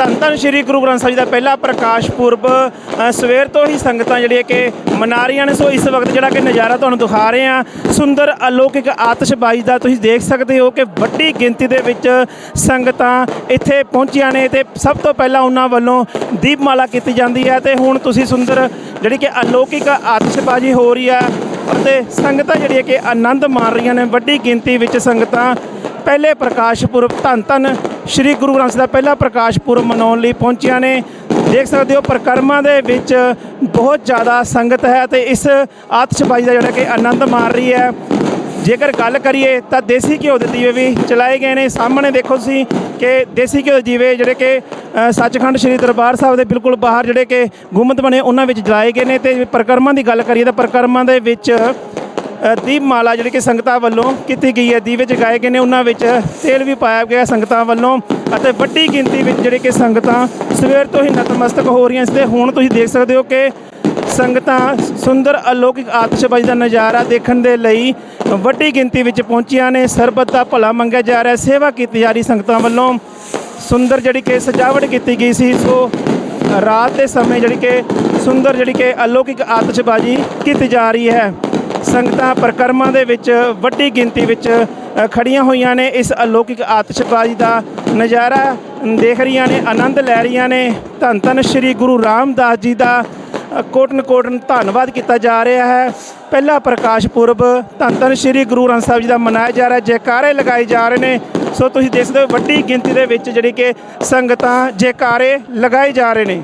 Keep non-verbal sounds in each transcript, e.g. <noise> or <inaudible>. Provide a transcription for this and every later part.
ਧੰਨ ਧੰਨ ਸ਼੍ਰੀ ਗੁਰੂ ਗ੍ਰੰਥ ਸਾਹਿਬ ਜੀ ਦਾ ਪਹਿਲਾ ਪ੍ਰਕਾਸ਼ ਪੁਰਬ। ਅ, ਸਵੇਰ ਤੋਂ ਹੀ ਸੰਗਤਾਂ ਜਿਹੜੀਆਂ ਕਿ ਮਨਾ ਰਹੀਆਂ ਨੇ ਸੋ ਇਸ ਵਕਤ ਜਿਹੜਾ ਕਿ ਨਜ਼ਾਰਾ ਤੁਹਾਨੂੰ ਦਿਖਾ ਰਹੇ ਆ ਸੁੰਦਰ ਅਲੌਕਿਕ ਆਤਿਸ਼ਬਾਜ਼ੀ ਦਾ ਤੁਸੀਂ ਦੇਖ ਸਕਦੇ ਹੋ ਕਿ ਵੱਡੀ ਗਿਣਤੀ ਦੇ ਵਿੱਚ ਸੰਗਤਾਂ ਇੱਥੇ ਪਹੁੰਚੀਆਂ ਨੇ ਤੇ ਸਭ ਤੋਂ ਪਹਿਲਾਂ ਉਹਨਾਂ ਵੱਲੋਂ ਦੀਪਮਾਲਾ ਕੀਤੀ ਜਾਂਦੀ ਹੈ ਤੇ ਹੁਣ ਤੁਸੀਂ ਸੁੰਦਰ ਜਿਹੜੀ ਕਿ ਅਲੌਕਿਕ ਆਤਿਸ਼ਬਾਜ਼ੀ ਹੋ ਰਹੀ ਆ ਅਤੇ ਸੰਗਤਾਂ ਜਿਹੜੀਆਂ ਕਿ ਆਨੰਦ ਮਾਣ ਰਹੀਆਂ ਨੇ ਵੱਡੀ ਗਿਣਤੀ ਵਿੱਚ ਸੰਗਤਾਂ। ਪਹਿਲੇ ਪ੍ਰਕਾਸ਼ ਪੁਰਬ ਧੰਨ ਧੰਨ ਸ੍ਰੀ ਗੁਰੂ ਗ੍ਰੰਥ ਸਾਹਿਬ ਦਾ ਪਹਿਲਾ ਪ੍ਰਕਾਸ਼ ਪੁਰਬ ਮਨਾਉਣ ਲਈ ਪਹੁੰਚੀਆਂ ਨੇ। ਦੇਖ ਸਕਦੇ ਹੋ ਪ੍ਰਕਰਮਾਂ ਦੇ ਵਿੱਚ ਬਹੁਤ ਜ਼ਿਆਦਾ ਸੰਗਤ ਹੈ ਤੇ ਇਸ ਆਤਿਸ਼ਬਾਜ਼ੀ ਦਾ ਜਿਹੜਾ ਕਿ ਆਨੰਦ ਮਾਣ ਰਹੀ ਹੈ। ਜੇਕਰ ਗੱਲ ਕਰੀਏ ਤਾਂ ਦੇਸੀ ਘਿਓ ਦੇ ਦੀਵੇ ਵੀ ਚਲਾਏ ਗਏ ਨੇ। ਸਾਹਮਣੇ ਦੇਖੋ ਤੁਸੀਂ ਕਿ ਦੇਸੀ ਘਿਓ ਦੇ ਦੀਵੇ ਜਿਹੜੇ ਕਿ ਸੱਚਖੰਡ ਸ੍ਰੀ ਦਰਬਾਰ ਸਾਹਿਬ ਦੇ ਬਿਲਕੁਲ ਬਾਹਰ ਜਿਹੜੇ ਕਿ ਗੁੰਮਤ ਬਣੇ ਉਹਨਾਂ ਵਿੱਚ ਜਲਾਏ ਗਏ ਨੇ ਤੇ ਪ੍ਰਕਰਮਾਂ ਦੀ ਗੱਲ ਕਰੀਏ ਤਾਂ ਪ੍ਰਕਰਮਾਂ ਦੇ ਵਿੱਚ ਅ, ਦੀਪਮਾਲਾ ਜਿਹੜੀ ਕਿ ਸੰਗਤਾਂ ਵੱਲੋਂ ਕੀਤੀ ਗਈ ਹੈ ਦੀਵੇ ਜਗਾਏ ਗਏ ਨੇ ਉਹਨਾਂ ਵਿੱਚ ਤੇਲ ਵੀ ਪਾਇਆ ਗਿਆ ਸੰਗਤਾਂ ਵੱਲੋਂ ਅਤੇ ਵੱਡੀ ਗਿਣਤੀ ਵਿੱਚ ਜਿਹੜੇ ਕਿ ਸੰਗਤਾਂ ਸਵੇਰ ਤੋਂ ਹੀ ਨਤਮਸਤਕ ਹੋ ਰਹੀਆਂ ਸੀ ਤੇ ਹੁਣ ਤੁਸੀਂ ਦੇਖ ਸਕਦੇ ਹੋ ਕਿ ਸੰਗਤਾਂ ਸੁੰਦਰ ਅਲੌਕਿਕ ਆਤਿਸ਼ਬਾਜ਼ੀ ਦਾ ਨਜ਼ਾਰਾ ਦੇਖਣ ਦੇ ਲਈ ਵੱਡੀ ਗਿਣਤੀ ਵਿੱਚ ਪਹੁੰਚੀਆਂ ਨੇ। ਸਰਬਤ ਦਾ ਭਲਾ ਮੰਗਿਆ ਜਾ ਰਿਹਾ ਸੇਵਾ ਕੀਤੀ ਜਾ ਰਹੀ ਸੰਗਤਾਂ ਵੱਲੋਂ। ਸੁੰਦਰ ਜਿਹੜੀ ਕਿ ਸਜਾਵਟ ਕੀਤੀ ਗਈ ਸੀ। ਸੋ ਰਾਤ ਦੇ ਸਮੇਂ ਜਿਹੜੀ ਕਿ ਸੁੰਦਰ ਜਿਹੜੀ ਕਿ ਅਲੌਕਿਕ ਆਤਿਸ਼ਬਾਜ਼ੀ ਕੀਤੀ ਜਾ ਰਹੀ ਹੈ। ਸੰਗਤਾਂ ਪ੍ਰਕਰਮਾਂ ਦੇ ਵਿੱਚ ਵੱਡੀ ਗਿਣਤੀ ਵਿੱਚ ਅ, ਖੜੀਆਂ ਹੋਈਆਂ ਨੇ। ਇਸ ਅਲੌਕਿਕ ਆਤਿਸ਼ਬਾਜ਼ੀ ਦਾ ਨਜ਼ਾਰਾ ਦੇਖ ਰਹੀਆਂ ਨੇ ਆਨੰਦ ਲੈ ਰਹੀਆਂ ਨੇ। ਧੰਨ ਧੰਨ ਸ੍ਰੀ ਗੁਰੂ ਰਾਮਦਾਸ ਜੀ ਦਾ ਕੋਟਨ ਕੋਟਨ ਧੰਨਵਾਦ ਕੀਤਾ ਜਾ ਰਿਹਾ ਹੈ। ਪਹਿਲਾ ਪ੍ਰਕਾਸ਼ ਪੁਰਬ ਧੰਨ ਧੰਨ ਸ੍ਰੀ ਗੁਰੂ ਗ੍ਰੰਥ ਸਾਹਿਬ ਜੀ ਦਾ ਮਨਾਇਆ ਜਾ ਰਿਹਾ ਜੈਕਾਰੇ ਲਗਾਏ ਜਾ ਰਹੇ ਨੇ। ਸੋ ਤੁਸੀਂ ਦੇਖ ਸਕਦੇ ਹੋ ਵੱਡੀ ਗਿਣਤੀ ਦੇ ਵਿੱਚ ਜਿਹੜੀ ਕਿ ਸੰਗਤਾਂ ਜੈਕਾਰੇ ਲਗਾਏ ਜਾ ਰਹੇ ਨੇ।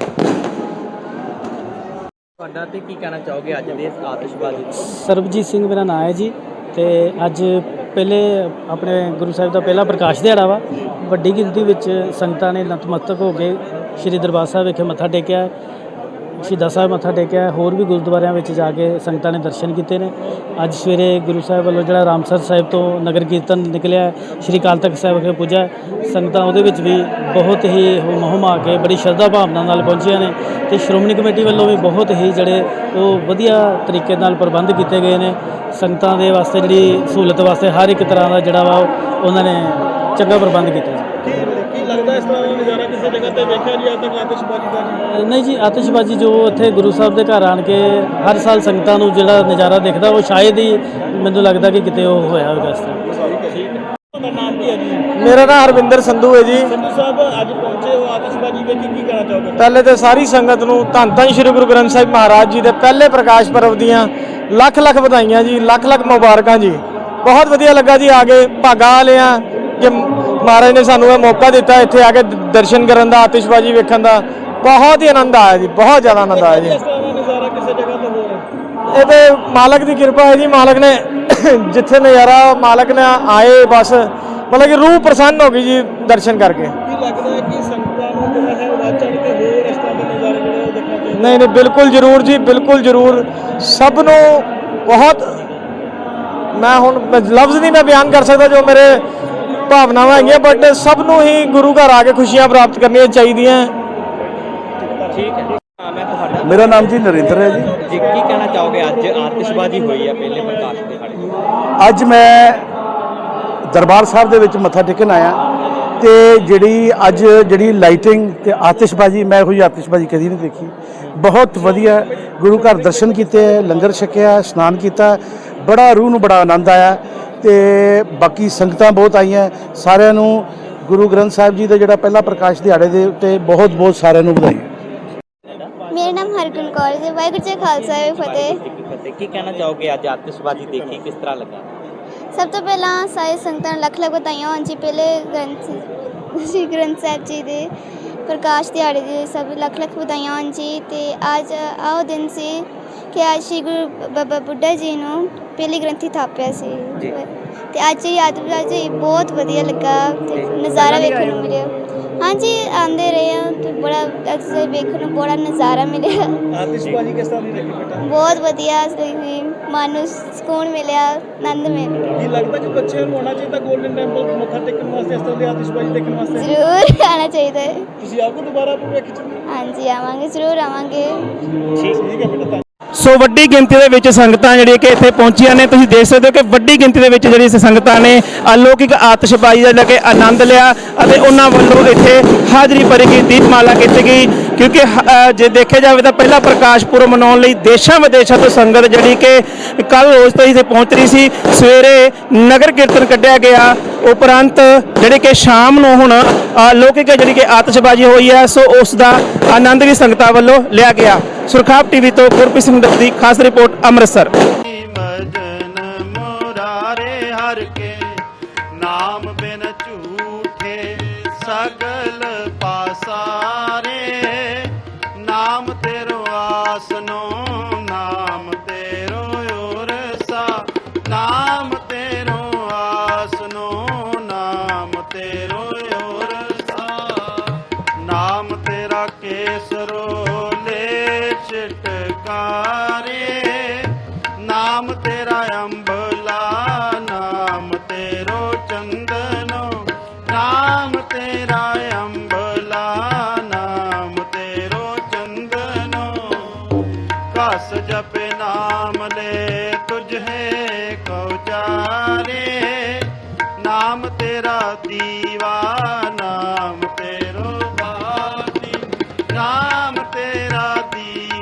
ਤੁਹਾਡਾ ਤੇ ਕੀ ਕਹਿਣਾ ਚਾਹੋਗੇ ਅੱਜ ਦੇ ਇਸ ਆਤਿਸ਼ਬਾਜ਼ੀ ਸਰਬਜੀਤ ਸਿੰਘ ਮੇਰਾ ਨਾਮ ਹੈ ਜੀ ਤੇ ਅੱਜ ਪਹਿਲੇ ਆਪਣੇ ਗੁਰੂ ਸਾਹਿਬ ਦਾ ਪਹਿਲਾ ਪ੍ਰਕਾਸ਼ ਦਿਹਾੜਾ ਵਾ। ਵੱਡੀ ਗਿਣਤੀ ਵਿੱਚ ਸੰਗਤਾਂ ਨੇ ਨਤਮਸਤਕ ਹੋ ਕੇ ਸ੍ਰੀ ਦਰਬਾਰ ਸਾਹਿਬ ਵਿਖੇ ਮੱਥਾ ਟੇਕਿਆ। ਸ਼ਹੀਦਾਂ ਸਾਹਿਬ ਮੱਥਾ ਟੇਕਿਆ ਹੋਰ ਵੀ ਗੁਰਦੁਆਰਿਆਂ ਵਿੱਚ ਜਾ ਕੇ ਸੰਗਤਾਂ ਨੇ ਦਰਸ਼ਨ ਕੀਤੇ ਨੇ। ਅੱਜ ਸਵੇਰੇ ਗੁਰੂ ਸਾਹਿਬ ਵੱਲੋਂ ਜਿਹੜਾ ਰਾਮਸਰ ਸਾਹਿਬ ਤੋਂ ਨਗਰ ਕੀਰਤਨ ਨਿਕਲਿਆ ਸ੍ਰੀ ਅਕਾਲ ਤਖਤ ਸਾਹਿਬ ਵਿਖੇ ਪੁੱਜਾ ਸੰਗਤਾਂ ਉਹਦੇ ਵਿੱਚ ਵੀ ਬਹੁਤ ਹੀ ਮੋਹ ਕੇ ਬੜੀ ਸ਼ਰਧਾ ਭਾਵਨਾ ਨਾਲ ਪਹੁੰਚੀਆਂ ਨੇ ਤੇ ਸ਼੍ਰੋਮਣੀ ਕਮੇਟੀ ਵੱਲੋਂ ਵੀ ਬਹੁਤ ਹੀ ਜਿਹੜੇ ਉਹ ਵਧੀਆ ਤਰੀਕੇ ਨਾਲ ਪ੍ਰਬੰਧ ਕੀਤੇ ਗਏ ਨੇ। ਸੰਗਤਾਂ ਦੇ ਵਾਸਤੇ ਜਿਹੜੀ ਸਹੂਲਤ ਵਾਸਤੇ ਹਰ ਇੱਕ ਤਰ੍ਹਾਂ ਦਾ ਜਿਹੜਾ ਵਾ ਉਹਨਾਂ ਨੇ ਚੰਗਾ ਪ੍ਰਬੰਧ ਕੀਤਾ ਤੇ ਵੇਖਿਆ ਜੀ ਅੱਜ ਤੱਕ ਆਤਿਸ਼ਬਾਜ਼ੀ ਦਾ ਅ, ਨਹੀਂ ਜੀ ਆਤਿਸ਼ਬਾਜ਼ੀ ਜੋ ਇੱਥੇ ਗੁਰੂ ਸਾਹਿਬ ਦੇ ਘਰ ਆਣ ਕੇ ਹਰ ਸਾਲ ਸੰਗਤਾਂ ਨੂੰ ਜਿਹੜਾ ਨਜ਼ਾਰਾ ਦਿਖਦਾ ਉਹ ਸ਼ਾਇਦ ਹੀ ਮੈਨੂੰ ਲੱਗਦਾ ਕਿ ਕਿਤੇ ਉਹ ਹੋਇਆ ਹੋਵੇਗਾ ਇਸ ਤਰ੍ਹਾਂ ਤੁਹਾਡਾ ਨਾਮ ਕੀ ਹੈ ਜੀ? ਮੇਰਾ ਨਾਮ ਹਰਵਿੰਦਰ ਸੰਧੂ ਹੈ ਜੀ। ਸੰਧੂ ਸਾਹਿਬ ਅੱਜ ਪਹੁੰਚੇ ਹੋ ਆਤਿਸ਼ਬਾਜ਼ੀ ਵੇਖ ਕੇ ਕੀ ਕਹਿਣਾ ਚਾਹੋਗੇ? ਪਹਿਲੇ ਤੇ ਸਾਰੀ ਸੰਗਤ ਨੂੰ ਧੰਨ ਧੰਨ ਸ੍ਰੀ ਗੁਰੂ ਗ੍ਰੰਥ ਸਾਹਿਬ ਮਹਾਰਾਜ ਜੀ ਦੇ ਪਹਿਲੇ ਪ੍ਰਕਾਸ਼ ਪਰਵ ਦੀਆਂ ਲੱਖ ਲੱਖ ਵਧਾਈਆਂ ਜੀ ਲੱਖ ਲੱਖ ਮੁਬਾਰਕਾਂ ਜੀ। ਬਹੁਤ ਵਧੀਆ ਲੱਗਾ ਜੀ ਆ ਕੇ ਭਾਗਾ ਵਾਲਿਆਂ ਕਿ ਮਹਾਰਾਜ ਨੇ ਸਾਨੂੰ ਇਹ ਮੌਕਾ ਦਿੱਤਾ ਇੱਥੇ ਆ ਕੇ ਦਰਸ਼ਨ ਕਰਨ ਦਾ ਆਤਿਸ਼ਬਾਜ਼ੀ ਵੇਖਣ ਦਾ। ਬਹੁਤ ਹੀ ਆਨੰਦ ਆਇਆ ਜੀ ਬਹੁਤ ਜ਼ਿਆਦਾ ਆਨੰਦ ਆਇਆ ਜੀ। ਇਹ ਤੇ ਮਾਲਕ ਦੀ ਕਿਰਪਾ ਹੈ ਜੀ ਮਾਲਕ ਨੇ <coughs> ਜਿੱਥੇ ਨਜ਼ਾਰਾ ਮਾਲਕ ਨੇ ਆਏ ਬਸ ਮਤਲਬ ਕਿ ਰੂਹ ਪ੍ਰਸੰਨ ਹੋ ਗਈ ਜੀ ਦਰਸ਼ਨ ਕਰਕੇ। ਨਹੀਂ ਨਹੀਂ ਬਿਲਕੁਲ ਜ਼ਰੂਰ ਜੀ ਬਿਲਕੁਲ ਜ਼ਰੂਰ। ਸਭ ਨੂੰ ਬਹੁਤ ਮੈਂ ਹੁਣ ਲਫ਼ਜ਼ ਨਹੀਂ ਮੈਂ ਬਿਆਨ ਕਰ ਸਕਦਾ ਜੋ ਮੇਰੇ ਭਾਵਨਾਵਾਂ ਹੈਗੀਆਂ ਬਟ ਸਭ ਨੂੰ ਹੀ ਗੁਰੂ ਘਰ ਆ ਕੇ ਖੁਸ਼ੀਆਂ ਪ੍ਰਾਪਤ ਕਰਨੀਆਂ ਚਾਹੀਦੀਆਂ। ਠੀਕ ਹੈ। ਨਾਮ ਹੈ ਤੁਹਾਡਾ ਮੇਰਾ ਨਾਮ ਜੀ ਨਰਿੰਦਰ ਹੈ ਜੀ। ਜੀ ਕੀ ਕਹਿਣਾ ਚਾਹੋਗੇ? ਅੱਜ ਆਤਿਸ਼ਬਾਜ਼ੀ ਹੋਈ ਹੈ ਪਹਿਲੇ ਪ੍ਰਕਾਸ਼ ਦਿਹਾੜੇ ਤੇ ਅੱਜ ਮੈਂ ਦਰਬਾਰ ਸਾਹਿਬ ਦੇ ਵਿੱਚ ਮੱਥਾ ਟੇਕਣ ਆਇਆ ਤੇ ਜਿਹੜੀ ਅੱਜ ਜਿਹੜੀ ਲਾਈਟਿੰਗ ਤੇ ਆਤਿਸ਼ਬਾਜ਼ੀ ਮੈਂ ਇਹੋ ਜਿਹੀ ਆਤਿਸ਼ਬਾਜ਼ੀ ਕਦੀ ਨਹੀਂ ਦੇਖੀ। ਬਹੁਤ ਵਧੀਆ ਗੁਰੂ ਘਰ ਦਰਸ਼ਨ ਕੀਤੇ ਲੰਗਰ ਛਕਿਆ ਇਸ਼ਨਾਨ ਕੀਤਾ। ਬੜਾ ਰੂਹ ਨੂੰ ਬੜਾ ਆਨੰਦ ਆਇਆ। ਤੇ ਬਾਕੀ ਸੰਗਤਾਂ ਬਹੁਤ ਆਈਆਂ। ਸਾਰਿਆਂ ਨੂੰ ਗੁਰੂ ਗ੍ਰੰਥ ਸਾਹਿਬ ਜੀ ਦਾ ਜਿਹੜਾ ਪਹਿਲਾ ਪ੍ਰਕਾਸ਼ ਦਿਹਾੜੇ ਦੇ ਉੱਤੇ ਬਹੁਤ ਬਹੁਤ ਸਾਰਿਆਂ ਨੂੰ ਵਧਾਈ ਮੇਰਾ ਨਾਮ ਹਰਗੁਣ ਕੌਰ ਹੈ। ਵਾਹਿਗੁਰੂ ਜੀ ਖਾਲਸਾ ਵਾਹਿਗੁਰੂ ਜੀ ਕੀ ਫਤਿਹ। ਕੀ ਕਹਿਣਾ ਚਾਹੋਗੇ ਅੱਜ ਆਤਿਸ਼ਬਾਜ਼ੀ ਦੇਖੀ? ਕਿਸ ਤਰ੍ਹਾਂ ਲੱਗਾ? ਸਭ ਤੋਂ ਪਹਿਲਾਂ ਸਾਰੇ ਸੰਗਤਾਂ ਨੂੰ ਲੱਖ ਲੱਖ ਵਧਾਈਆਂ ਹੋਣ। ਜੀ ਪਹਿਲੇ ਗ੍ਰੰਥ ਸਾਹਿਬ ਜੀ ਦੇ ਪ੍ਰਕਾਸ਼ ਦਿਹਾੜੇ ਦੇ ਸਭ ਲੱਖ ਲੱਖ ਵਧਾਈਆਂ ਹੋਣ ਜੀ ਤੇ ਅੱਜ ਆਹ ਉਹ ਦਿਨ ਸੀ ਕਿ ਅੱਜ ਸ਼੍ਰੀ ਗੁਰੂ ਬਾਬਾ ਬੁੱਢਾ ਜੀ ਨੂੰ ਪਹਿਲੀ ਗ੍ਰੰਥੀ ਥਾਪਿਆ ਸੀ ਜੀ। ਤੇ ਅੱਜ ਯਾਦ ਜੀ ਬਹੁਤ ਵਧੀਆ ਲੱਗਾ ਤੇ ਨਜ਼ਾਰਾ ਵੇਖਣ ਨੂੰ ਮਿਲਿਆ ਹਾਂਜੀ ਆਂਦੇ ਰਹੇ ਹਾਂ ਤੇ ਬੜਾ ਅੱਜ ਵੇਖਣ ਨੂੰ ਬੜਾ ਨਜ਼ਾਰਾ ਮਿਲਿਆ। ਆਤਿਸ਼ਬਾਜ਼ੀ ਕਿਸ ਤਰ੍ਹਾਂ ਦੀ ਲੱਗੀ ਬੇਟਾ ਬਹੁਤ ਵਧੀਆ ਸੀ ਮਨ ਨੂੰ ਸਕੂਨ ਮਿਲਿਆ ਆਨੰਦ ਮਿਲ ਗਿਆ ਕੀ ਲੱਗਦਾ ਕਿ ਬੱਚਿਆਂ ਨੂੰ ਆਉਣਾ ਚਾਹੀਦਾ 골ਡਨ ਟੈਂਪਲ ਮੱਥਾ ਟੇਕਣ ਵਾਸਤੇ ਇਸ ਤਰ੍ਹਾਂ ਦੀ ਆਤਿਸ਼ਬਾਜ਼ੀ ਦੇਖਣ ਵਾਸਤੇ? ਜ਼ਰੂਰ ਆਉਣਾ ਚਾਹੀਦਾ। ਹੈ ਤੁਸੀਂ ਆਪ ਦੁਬਾਰਾ ਪੂਰੇ ਖਿੱਚੋ ਹਾਂਜੀ ਆਵਾਂਗੇ ਜ਼ਰੂਰ ਆਵਾਂਗੇ। ਠੀਕ ਹੈ ਬੇਟਾ ਸੋ ਵੱਡੀ ਗਿਣਤੀ ਦੇ ਵਿੱਚ ਸੰਗਤਾਂ ਜਿਹੜੀਆਂ ਕਿ ਇੱਥੇ ਪਹੁੰਚੀਆਂ ਨੇ, ਤੁਸੀਂ ਦੇਖ ਸਕਦੇ ਹੋ ਕਿ ਵੱਡੀ ਗਿਣਤੀ ਦੇ ਵਿੱਚ ਜਿਹੜੀ ਇਸ ਸੰਗਤਾਂ ਨੇ ਅਲੌਕਿਕ ਆਤਿਸ਼ਬਾਜ਼ੀ ਦਾ ਜਿਹੜਾ ਕਿ ਆਨੰਦ ਲਿਆ ਅਤੇ ਉਹਨਾਂ ਵੱਲੋਂ ਇੱਥੇ ਹਾਜ਼ਰੀ ਭਰੀ ਗਈ, ਦੀਪਮਾਲਾ ਕੀਤੀ ਗਈ। ਕਿਉਂਕਿ ਹ- ਜੇ ਦੇਖਿਆ ਜਾਵੇ ਤਾਂ ਪਹਿਲਾ ਪ੍ਰਕਾਸ਼ ਪੁਰਬ ਮਨਾਉਣ ਲਈ ਦੇਸ਼ਾਂ ਵਿਦੇਸ਼ਾਂ ਤੋਂ ਸੰਗਤ ਜਿਹੜੀ ਕਿ ਕੱਲ ਰੋਜ਼ ਤੋਂ ਹੀ ਇੱਥੇ ਪਹੁੰਚ ਰਹੀ ਸੀ। ਸਵੇਰੇ ਨਗਰ ਕੀਰਤਨ ਕੱਢਿਆ ਗਿਆ ਉਪਰੰਤ ਜਿਹੜੇ ਕਿ ਸ਼ਾਮ ਨੂੰ ਹੁਣ ਅਲੌਕਿਕ ਜਿਹੜੀ ਕਿ ਆਤਿਸ਼ਬਾਜ਼ੀ ਹੋਈ ਹੈ, ਸੋ ਉਸ ਦਾ ਆਨੰਦ ਵੀ ਸੰਗਤਾਂ ਵੱਲੋਂ ਲਿਆ ਗਿਆ। ਸੁਰਖਾਬ ਟੀਵੀ ਤੋਂ ਗੁਰਪ੍ਰੀਤ ਸਿੰਘ ਦੱਤ ਦੀ ਖਾਸ ਰਿਪੋਰਟ, ਅੰਮ੍ਰਿਤਸਰ। ਸਗਲ ਪਾਸਾਰੇ, ਨਾਮ ਤੇਰੋ ਆਸਨੋ ਤੇਰਾ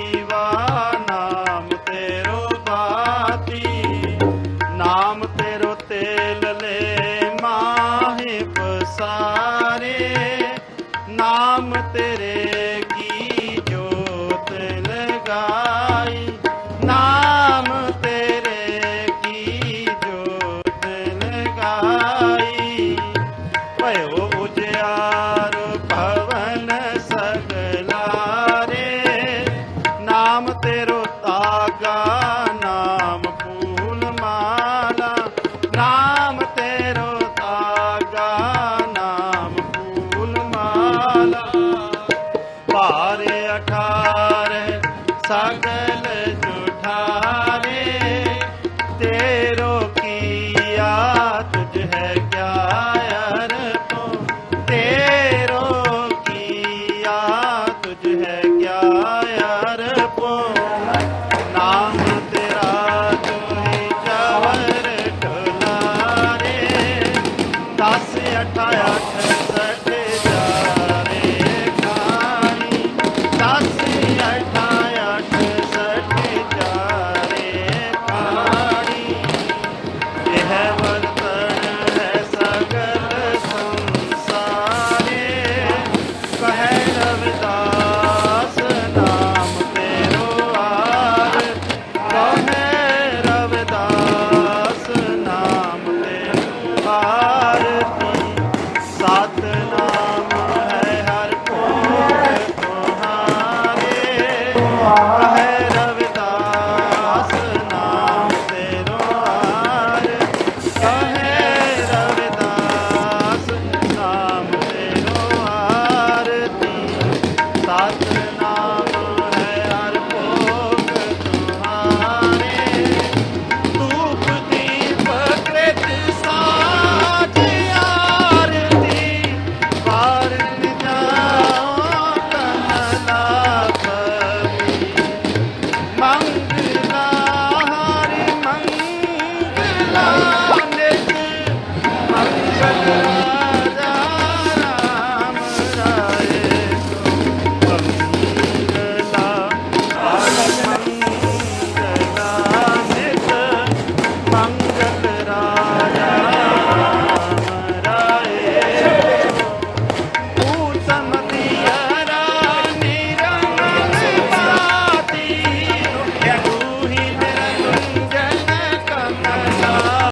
ਦਸ ਅਠਾ ਅੱਠ